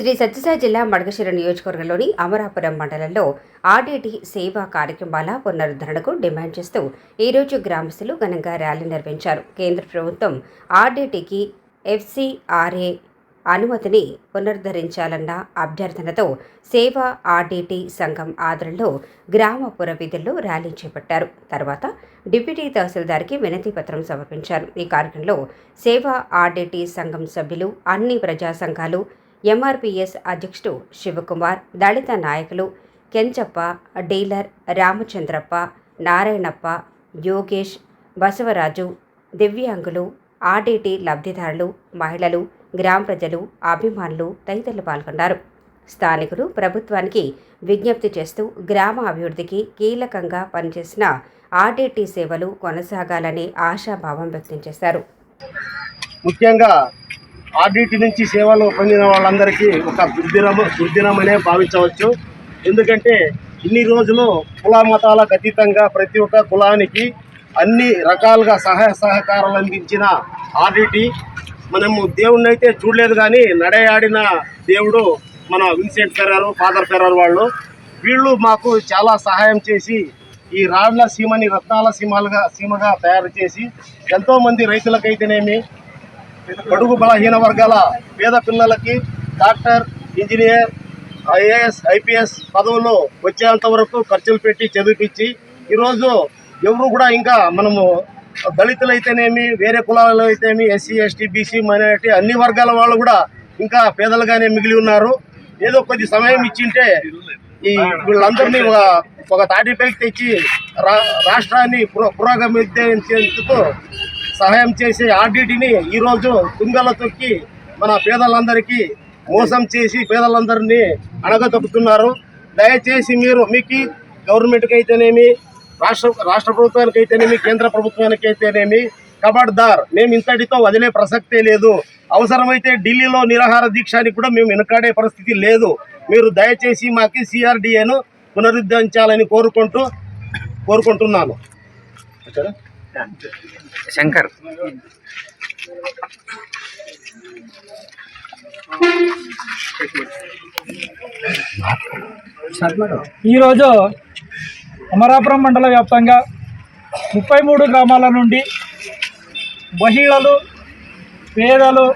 శ్రీ సత్యసాయి జిల్లా మడగశిర నియోజకవర్గంలోని అమరాపురం మండలంలో ఆర్డీటీ సేవా కార్యక్రమాల పునరుద్ధరణకు డిమాండ్ చేస్తూ ఈరోజు గ్రామస్తులు ఘనంగా ర్యాలీ నిర్వహించారు. కేంద్ర ప్రభుత్వం ఆర్డీటీకి ఎఫ్సిఆర్ఏ అనుమతిని పునరుద్ధరించాలన్న అభ్యర్థనతో సేవా ఆర్డీటీ సంఘం ఆధ్వర్యంలో గ్రామ పురవీధుల్లో ర్యాలీ చేపట్టారు. తర్వాత డిప్యూటీ తహసీల్దార్కి వినతి పత్రం సమర్పించారు. ఈ కార్యక్రమంలో సేవా ఆర్డీటీ సంఘం సభ్యులు అన్ని ప్రజా సంఘాలు ఎంఆర్పిఎస్ అధ్యక్షుడు శివకుమార్ దళిత నాయకులు కెంచప్ప డీలర్ రామచంద్రప్ప నారాయణప్ప యోగేష్ బసవరాజు దివ్యాంగులు ఆర్డీటీ లబ్ధిదారులు మహిళలు గ్రామ ప్రజలు అభిమానులు తదితరులు పాల్గొన్నారు. స్థానికులు ప్రభుత్వానికి విజ్ఞప్తి చేస్తూ గ్రామ అభివృద్ధికి కీలకంగా పనిచేసిన ఆర్డీటీ సేవలు కొనసాగాలని ఆశాభావం వ్యక్తం చేశారు. ముఖ్యంగా ఆర్డిటి నుంచి సేవలు పొందిన వాళ్ళందరికీ ఒక దుర్దినము దుర్దినమనే భావించవచ్చు. ఎందుకంటే ఇన్ని రోజులు కుల మతాలకు అతీతంగా ప్రతి ఒక్క కులానికి అన్ని రకాలుగా సహాయ సహకారాలు అందించిన ఆర్డిటి. మనము దేవుణ్ణి అయితే చూడలేదు కానీ నడయాడిన దేవుడు మన విన్సెంట్ ఫెరారు ఫాదర్ ఫెరారు వాళ్ళు. వీళ్ళు మాకు చాలా సహాయం చేసి ఈ రాళ్ళ సీమని రత్నాల సీమలుగా సీమగా తయారు చేసి ఎంతోమంది రైతులకైతేనేమి బడుగు బలహీన వర్గాల పేద పిల్లలకి డాక్టర్ ఇంజనీర్ ఐఏఎస్ ఐపీఎస్ పదవులు వచ్చేంత వరకు ఖర్చులు పెట్టి చదివిపించి ఈరోజు ఎవరు కూడా ఇంకా మనము దళితులైతేనేమి వేరే కులాలలో అయితేనేమి ఎస్సీ ఎస్టీ బీసీ మైనారిటీ అన్ని వర్గాల వాళ్ళు కూడా ఇంకా పేదలుగానే మిగిలి ఉన్నారు. ఏదో కొద్ది సమయం ఇచ్చింటే ఈ వీళ్ళందరినీ ఒక ఒక తాటిపైకి తెచ్చి రా రాష్ట్రాన్ని పురోగమించేందుకు సహాయం చేసే ఆర్డిటిని ఈరోజు తుంగలో తొక్కి మన పేదలందరికీ మోసం చేసి పేదలందరినీ అణగదొక్కుతున్నారు. దయచేసి మీరు మీకు గవర్నమెంట్కి అయితేనేమి రాష్ట్ర రాష్ట్ర ప్రభుత్వానికి అయితేనేమి కేంద్ర ప్రభుత్వానికి అయితేనేమి కబడ్దార్. మేము ఇంతటితో వదిలే ప్రసక్తే లేదు. అవసరమైతే ఢిల్లీలో నిరాహార దీక్షానికి కూడా మేము వెనుకాడే పరిస్థితి లేదు. మీరు దయచేసి మాకు సిఆర్డిఏను పునరుద్ధరించాలని కోరుకుంటూ కోరుకుంటున్నాను. శంకర్. ఈరోజు అమరాపురం మండల వ్యాప్తంగా ముప్పై మూడు గ్రామాల నుండి మహిళలు పేదలు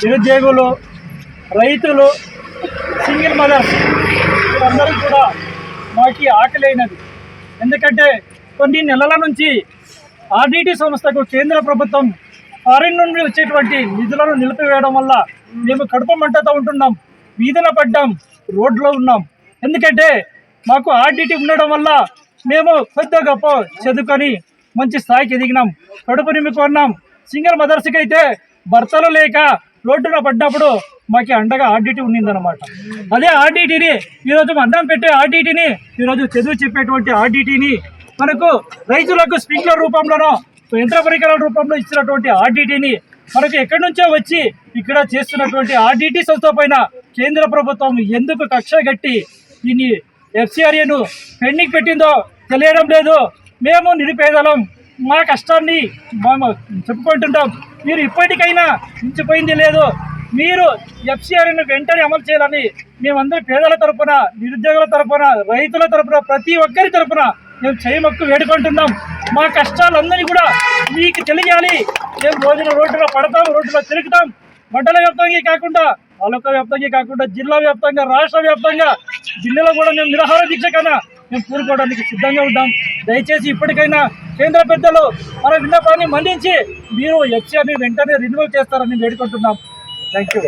నిరుద్యోగులు రైతులు సింగిల్ మదర్స్ వీరందరూ కూడా మాకు ఆకలైనది ఎందుకంటే కొన్ని నెలల నుంచి ఆర్డీటీ సంస్థకు కేంద్ర ప్రభుత్వం ఫారిన్ నుండి వచ్చేటువంటి నిధులను నిలిపివేయడం వల్ల మేము కడుపు మంటతో ఉంటున్నాం వీధిన పడ్డాం రోడ్లో ఉన్నాం. ఎందుకంటే మాకు ఆర్డీటీ ఉండడం వల్ల మేము పెద్ద గొప్ప చదువుకొని మంచి స్థాయికి ఎదిగినాం. కడుపు నింపుకున్నాం సింగిల్ మదర్స్కి అయితే భర్తలు లేక రోడ్డున పడ్డప్పుడు మాకు అండగా ఆర్డీటీ ఉండిందనమాట అదే ఆర్డీటీని ఈరోజు అన్నం పెట్టే ఆర్డీటీని ఈరోజు చదువు చెప్పేటువంటి ఆర్డీటీని మనకు రైతులకు స్ప్రింక్లర్ రూపంలోనో యంత్ర పరికరాల రూపంలో ఇచ్చినటువంటి ఆర్డిటిని మనకు ఎక్కడి నుంచో వచ్చి ఇక్కడ చేస్తున్నటువంటి ఆర్డిటి సంస్థ పైన కేంద్ర ప్రభుత్వం ఎందుకు కక్ష కట్టి దీన్ని ఎఫ్సిఆర్ఏను పెండింగ్ పెట్టిందో తెలియడం లేదు. మేము నిరుపేదలం. మా కష్టాన్ని మేము చెప్పుకుంటుంటాం. మీరు ఇప్పటికైనా మించిపోయింది లేదు. మీరు ఎఫ్సిఆర్ఏను వెంటనే అమలు చేయాలని మేమందరం పేదల తరపున నిరుద్యోగుల తరపున రైతుల తరపున ప్రతి ఒక్కరి తరపున మేము చేయమక్కు వేడుకుంటున్నాం. మా కష్టాలందరినీ కూడా మీకు తెలియాలి. మేము రోజున రోడ్డులో పడతాం రోడ్డులో తిరుగుతాం. మండల వ్యాప్తంగా కాకుండా తాలూకా వ్యాప్తంగా కాకుండా జిల్లా వ్యాప్తంగా రాష్ట్ర వ్యాప్తంగా జిల్లాలో కూడా మేము నిరాహార దీక్ష కన్నా మేము కూరుకోవడానికి సిద్ధంగా ఉంటాం దయచేసి ఇప్పటికైనా కేంద్ర పెద్దలు మన విన్నపాన్ని మన్నించి మీరు హెచ్ఆర్ని వెంటనే రిన్యూవల్ చేస్తారని వేడుకుంటున్నాం. Thank you